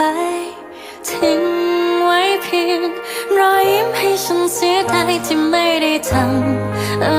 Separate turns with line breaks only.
ไปทิ้งไว้เพียงรอยยิ้มให้ฉันเสียใจที่ไม่ได้ทำ